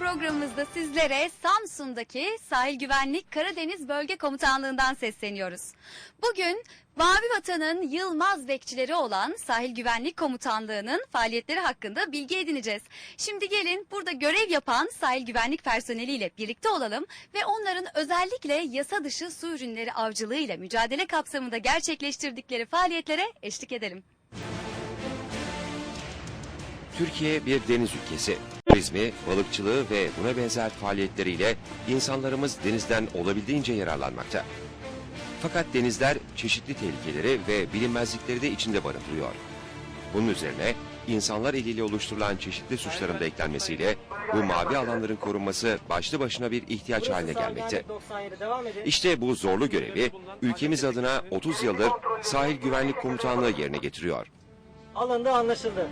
programımızda sizlere Samsun'daki Sahil Güvenlik Karadeniz Bölge Komutanlığı'ndan sesleniyoruz. Bugün Mavi Vatan'ın yılmaz bekçileri olan Sahil Güvenlik Komutanlığı'nın faaliyetleri hakkında bilgi edineceğiz. Şimdi gelin burada görev yapan sahil güvenlik personeliyle birlikte olalım ve onların özellikle yasa dışı su ürünleri avcılığı ile mücadele kapsamında gerçekleştirdikleri faaliyetlere eşlik edelim. Türkiye bir deniz ülkesi. Turizmi, balıkçılığı ve buna benzer faaliyetleriyle insanlarımız denizden olabildiğince yararlanmakta. Fakat denizler çeşitli tehlikeleri ve bilinmezlikleri de içinde barındırıyor. Bunun üzerine insanlar eliyle oluşturulan çeşitli suçların da eklenmesiyle bu mavi alanların korunması başlı başına bir ihtiyaç haline gelmekte. İşte bu zorlu görevi ülkemiz adına 30 yıldır Sahil Güvenlik Komutanlığı yerine getiriyor. Alındı anlaşıldı.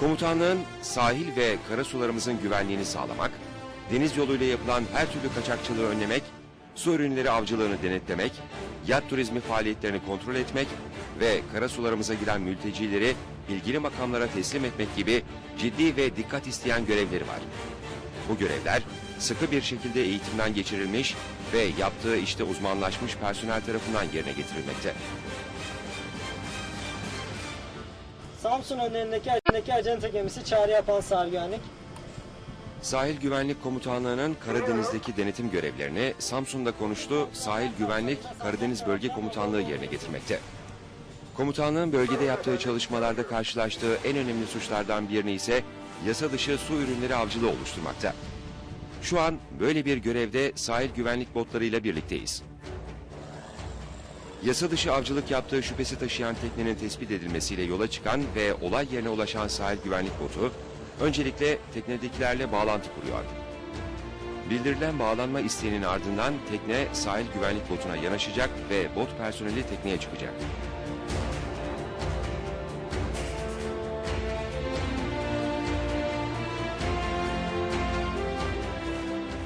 Komutanlığın sahil ve karasularımızın güvenliğini sağlamak, deniz yoluyla yapılan her türlü kaçakçılığı önlemek, su ürünleri avcılığını denetlemek, yat turizmi faaliyetlerini kontrol etmek ve karasularımıza giren mültecileri ilgili makamlara teslim etmek gibi ciddi ve dikkat isteyen görevleri var. Bu görevler sıkı bir şekilde eğitimden geçirilmiş ve yaptığı işte uzmanlaşmış personel tarafından yerine getirilmekte. Samsun önlerindeki önündeki acenta gemisi çağrı yapan sahil güvenlik. Sahil Güvenlik Komutanlığı'nın Karadeniz'deki denetim görevlerini Samsun'da konuştu Sahil Güvenlik Karadeniz Bölge Komutanlığı yerine getirmekte. Komutanlığın bölgede yaptığı çalışmalarda karşılaştığı en önemli suçlardan birini ise yasa dışı su ürünleri avcılığı oluşturmakta. Şu an böyle bir görevde sahil güvenlik botlarıyla birlikteyiz. Yasa dışı avcılık yaptığı şüphesi taşıyan teknenin tespit edilmesiyle yola çıkan ve olay yerine ulaşan sahil güvenlik botu, öncelikle teknedekilerle bağlantı kuruyor. Bildirilen bağlanma isteğinin ardından tekne sahil güvenlik botuna yanaşacak ve bot personeli tekneye çıkacak.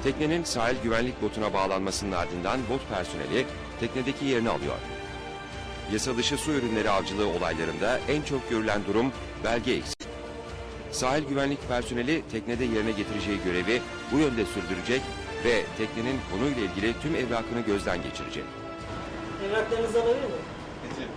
Teknenin sahil güvenlik botuna bağlanmasının ardından bot personeli teknedeki yerini alıyor. Yasa dışı su ürünleri avcılığı olaylarında en çok görülen durum belge eksik. Sahil güvenlik personeli teknede yerine getireceği görevi bu yönde sürdürecek ve teknenin konuyla ilgili tüm evrakını gözden geçirecek. Evraklarınızı alabilir miyim? Tayyip.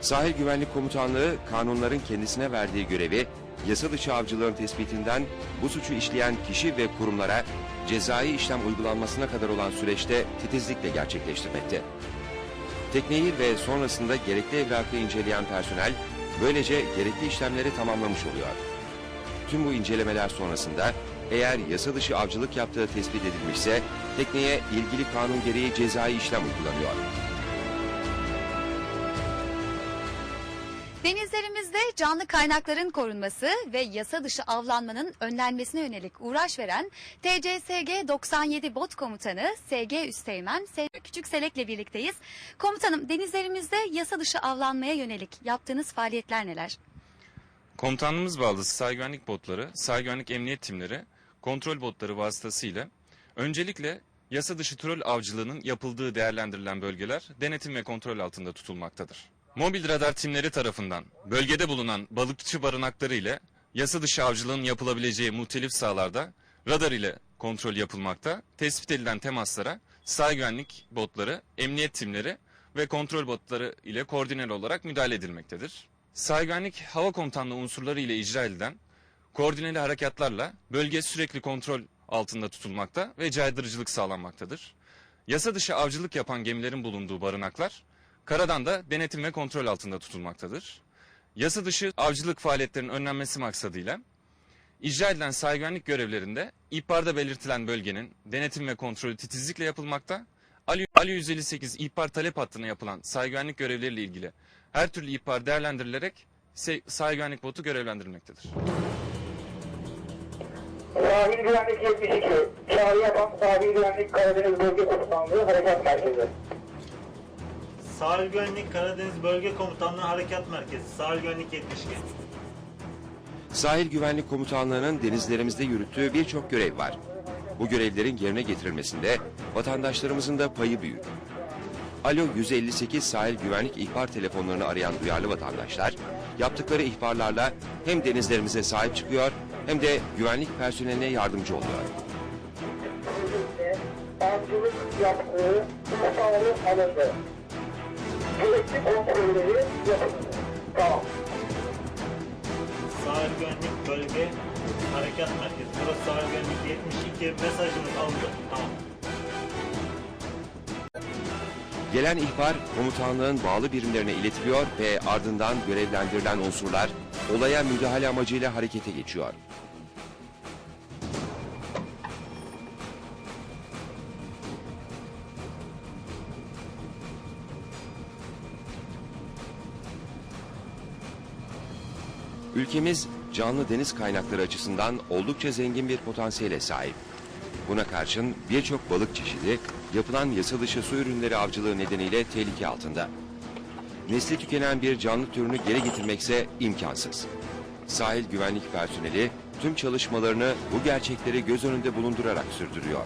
Sahil Güvenlik Komutanlığı kanunların kendisine verdiği görevi yasa dışı avcılığın tespitinden bu suçu işleyen kişi ve kurumlara cezai işlem uygulanmasına kadar olan süreçte titizlikle gerçekleştirmekte. Tekneyi ve sonrasında gerekli evrakı inceleyen personel böylece gerekli işlemleri tamamlamış oluyor. Tüm bu incelemeler sonrasında eğer yasa dışı avcılık yaptığı tespit edilmişse tekneye ilgili kanun gereği cezai işlem uygulanıyor. Denizlerimizde canlı kaynakların korunması ve yasa dışı avlanmanın önlenmesine yönelik uğraş veren TCSG 97 Bot Komutanı SG Üsteğmen. Küçük Selek'le birlikteyiz. Komutanım denizlerimizde yasa dışı avlanmaya yönelik yaptığınız faaliyetler neler? Komutanlığımız bağlı sahil güvenlik botları, sahil güvenlik emniyet timleri, kontrol botları vasıtasıyla öncelikle yasa dışı trol avcılığının yapıldığı değerlendirilen bölgeler denetim ve kontrol altında tutulmaktadır. Mobil radar timleri tarafından bölgede bulunan balıkçı barınakları ile yasa dışı avcılığın yapılabileceği muhtelif sahalarda radar ile kontrol yapılmakta. Tespit edilen temaslara sahil güvenlik botları, emniyet timleri ve kontrol botları ile koordineli olarak müdahale edilmektedir. Sahil güvenlik hava komutanlığı unsurları ile icra edilen koordineli harekatlarla bölge sürekli kontrol altında tutulmakta ve caydırıcılık sağlanmaktadır. Yasa dışı avcılık yapan gemilerin bulunduğu barınaklar karadan da denetim ve kontrol altında tutulmaktadır. Yasa dışı avcılık faaliyetlerinin önlenmesi maksadıyla icra edilen sahil güvenlik görevlerinde ihbarda belirtilen bölgenin denetim ve kontrolü titizlikle yapılmakta. Ali, Ali 158 ihbar talep hattına yapılan sahil güvenlik görevleriyle ilgili her türlü ihbar değerlendirilerek sahil güvenlik botu görevlendirilmektedir. Sahil Güvenlik 72, çağrı yapan Sahil Güvenlik Karadeniz Bölge Komutanlığı Harekat Merkezi. Sahil Güvenlik Karadeniz Bölge Komutanlığı Harekat Merkezi. Sahil Güvenlik 72. Sahil Güvenlik Komutanlığı'nın denizlerimizde yürüttüğü birçok görev var. Bu görevlerin yerine getirilmesinde vatandaşlarımızın da payı büyük. Alo 158 sahil güvenlik ihbar telefonlarını arayan duyarlı vatandaşlar yaptıkları ihbarlarla hem denizlerimize sahip çıkıyor hem de güvenlik personeline yardımcı oluyor. Avcılık yaptığı sağlı alındı. Gerekli kontrolleri yapıldı. Tamam. Sahil güvenlik bölge harekat merkezi. Burası sahil güvenlik 72 mesajınız alındı. Tamam. Gelen ihbar komutanlığın bağlı birimlerine iletiliyor ve ardından görevlendirilen unsurlar olaya müdahale amacıyla harekete geçiyor. Ülkemiz canlı deniz kaynakları açısından oldukça zengin bir potansiyele sahip. Buna karşın birçok balık çeşidi yapılan yasa dışı su ürünleri avcılığı nedeniyle tehlike altında. Nesli tükenen bir canlı türünü geri getirmekse imkansız. Sahil güvenlik personeli tüm çalışmalarını bu gerçekleri göz önünde bulundurarak sürdürüyor.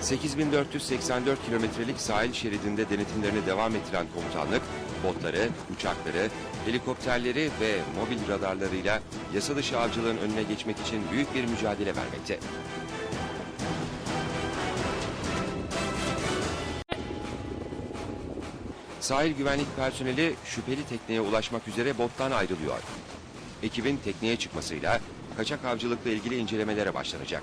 8484 kilometrelik sahil şeridinde denetimlerini devam ettiren komutanlık, botları, uçakları, helikopterleri ve mobil radarlarıyla yasa dışı avcılığın önüne geçmek için büyük bir mücadele vermekte. Sahil güvenlik personeli şüpheli tekneye ulaşmak üzere bottan ayrılıyor. Ekibin tekneye çıkmasıyla kaçak avcılıkla ilgili incelemelere başlanacak.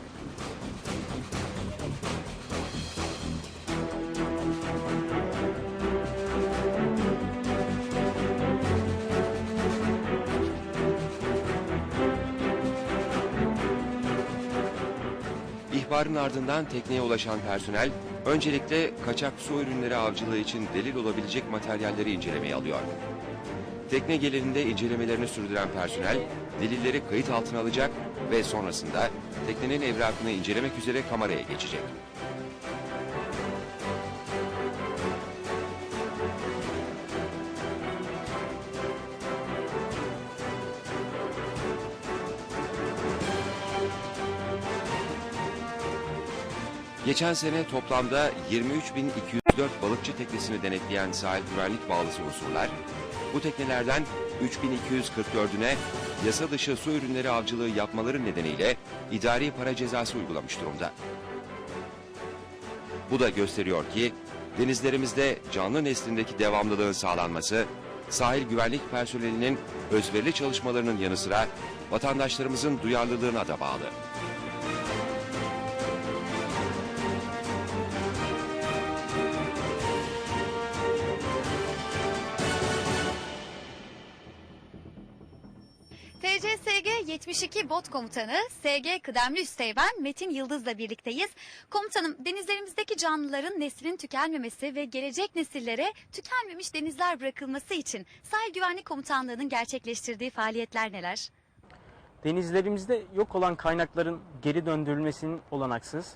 İhbarın ardından tekneye ulaşan personel öncelikle kaçak su ürünleri avcılığı için delil olabilecek materyalleri incelemeye alıyor. Tekne gelirinde incelemelerini sürdüren personel delilleri kayıt altına alacak ve sonrasında teknenin evrakını incelemek üzere kameraya geçecek. Geçen sene toplamda 23.204 balıkçı teknesini denetleyen sahil güvenlik bağlısı unsurlar, bu teknelerden 3.244'üne yasa dışı su ürünleri avcılığı yapmaları nedeniyle idari para cezası uygulamış durumda. Bu da gösteriyor ki denizlerimizde canlı neslindeki devamlılığın sağlanması, sahil güvenlik personelinin özverili çalışmalarının yanı sıra vatandaşlarımızın duyarlılığına da bağlı. 72 Bot Komutanı SG Kıdemli Üsteğmen Metin Yıldız'la birlikteyiz. Komutanım denizlerimizdeki canlıların neslinin tükenmemesi ve gelecek nesillere tükenmemiş denizler bırakılması için Sahil Güvenlik Komutanlığı'nın gerçekleştirdiği faaliyetler neler? Denizlerimizde yok olan kaynakların geri döndürülmesinin olanaksız,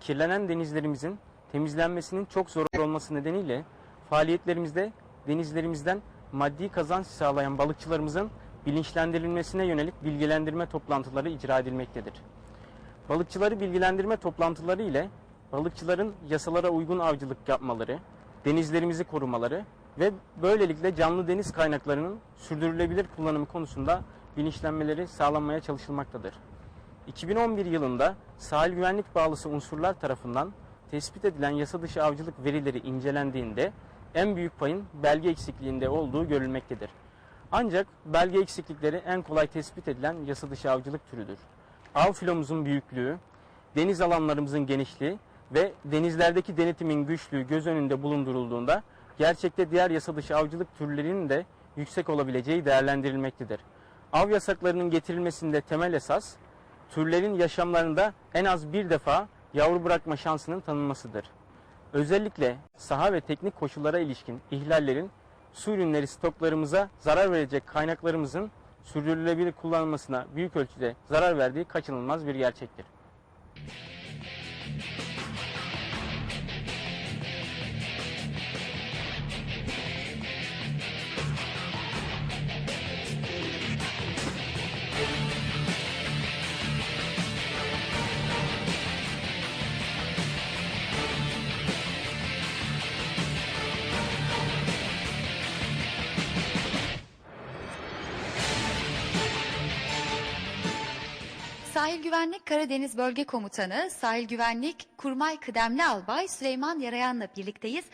kirlenen denizlerimizin temizlenmesinin çok zor olması nedeniyle faaliyetlerimizde denizlerimizden maddi kazanç sağlayan balıkçılarımızın bilinçlendirilmesine yönelik bilgilendirme toplantıları icra edilmektedir. Balıkçıları bilgilendirme toplantıları ile balıkçıların yasalara uygun avcılık yapmaları, denizlerimizi korumaları ve böylelikle canlı deniz kaynaklarının sürdürülebilir kullanımı konusunda bilinçlenmeleri sağlanmaya çalışılmaktadır. 2011 yılında sahil güvenlik bağlısı unsurlar tarafından tespit edilen yasa dışı avcılık verileri incelendiğinde en büyük payın belge eksikliğinde olduğu görülmektedir. Ancak belge eksiklikleri en kolay tespit edilen yasa dışı avcılık türüdür. Av filomuzun büyüklüğü, deniz alanlarımızın genişliği ve denizlerdeki denetimin güçlüğü göz önünde bulundurulduğunda gerçekte diğer yasa dışı avcılık türlerinin de yüksek olabileceği değerlendirilmektedir. Av yasaklarının getirilmesinde temel esas türlerin yaşamlarında en az bir defa yavru bırakma şansının tanınmasıdır. Özellikle saha ve teknik koşullara ilişkin ihlallerin su ürünleri stoklarımıza zarar verecek kaynaklarımızın sürdürülebilir kullanılmasına büyük ölçüde zarar verdiği kaçınılmaz bir gerçektir. Sahil Güvenlik Karadeniz Bölge Komutanı Sahil Güvenlik Kurmay Kıdemli Albay Süleyman Yarayan'la birlikteyiz.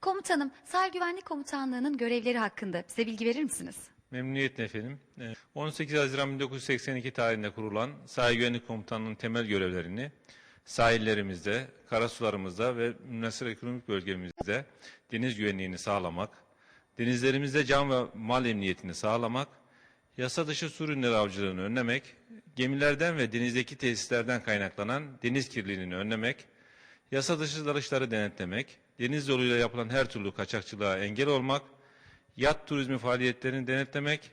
Komutanım, Sahil Güvenlik Komutanlığı'nın görevleri hakkında bize bilgi verir misiniz? Memnuniyetle efendim. Ee, 18 Haziran 1982 tarihinde kurulan Sahil Güvenlik Komutanlığı'nın temel görevlerini sahillerimizde, karasularımızda ve münasır ekonomik bölgemizde deniz güvenliğini sağlamak, denizlerimizde can ve mal emniyetini sağlamak, yasa dışı su ürünleri avcılığını önlemek, gemilerden ve denizdeki tesislerden kaynaklanan deniz kirliliğini önlemek, yasa dışı dalışları denetlemek, deniz yoluyla yapılan her türlü kaçakçılığa engel olmak, yat turizmi faaliyetlerini denetlemek,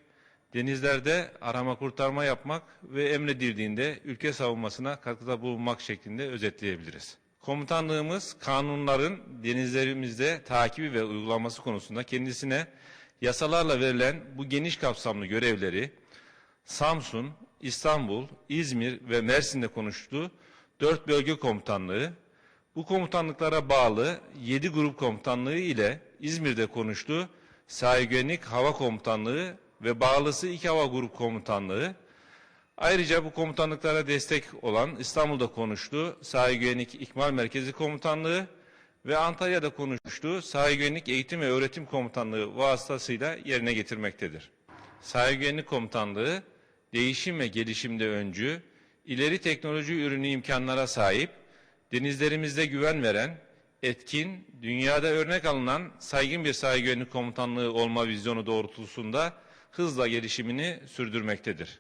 denizlerde arama kurtarma yapmak ve emredildiğinde ülke savunmasına katkıda bulunmak şeklinde özetleyebiliriz. Komutanlığımız kanunların denizlerimizde takibi ve uygulaması konusunda kendisine yasalarla verilen bu geniş kapsamlı görevleri Samsun, İstanbul, İzmir ve Mersin'de konuştuğu dört bölge komutanlığı, bu komutanlıklara bağlı 7 grup komutanlığı ile İzmir'de konuştuğu Sahil Güvenlik Hava Komutanlığı ve bağlısı iki hava grup komutanlığı, ayrıca bu komutanlıklara destek olan İstanbul'da konuştuğu Sahil Güvenlik İkmal Merkezi Komutanlığı ve Antalya'da konuştuğu Sahil Güvenlik Eğitim ve Öğretim Komutanlığı vasıtasıyla yerine getirmektedir. Sahil Güvenlik Komutanlığı, değişim ve gelişimde öncü, ileri teknoloji ürünü imkanlara sahip, denizlerimizde güven veren, etkin, dünyada örnek alınan saygın bir sahil güvenlik komutanlığı olma vizyonu doğrultusunda hızla gelişimini sürdürmektedir.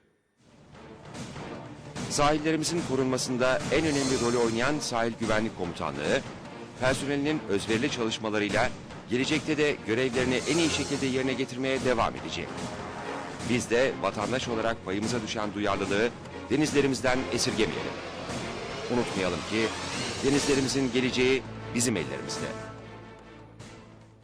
Sahillerimizin korunmasında en önemli rolü oynayan Sahil Güvenlik Komutanlığı, personelinin özverili çalışmalarıyla gelecekte de görevlerini en iyi şekilde yerine getirmeye devam edecek. Biz de vatandaş olarak payımıza düşen duyarlılığı denizlerimizden esirgemeyelim. Unutmayalım ki denizlerimizin geleceği bizim ellerimizde.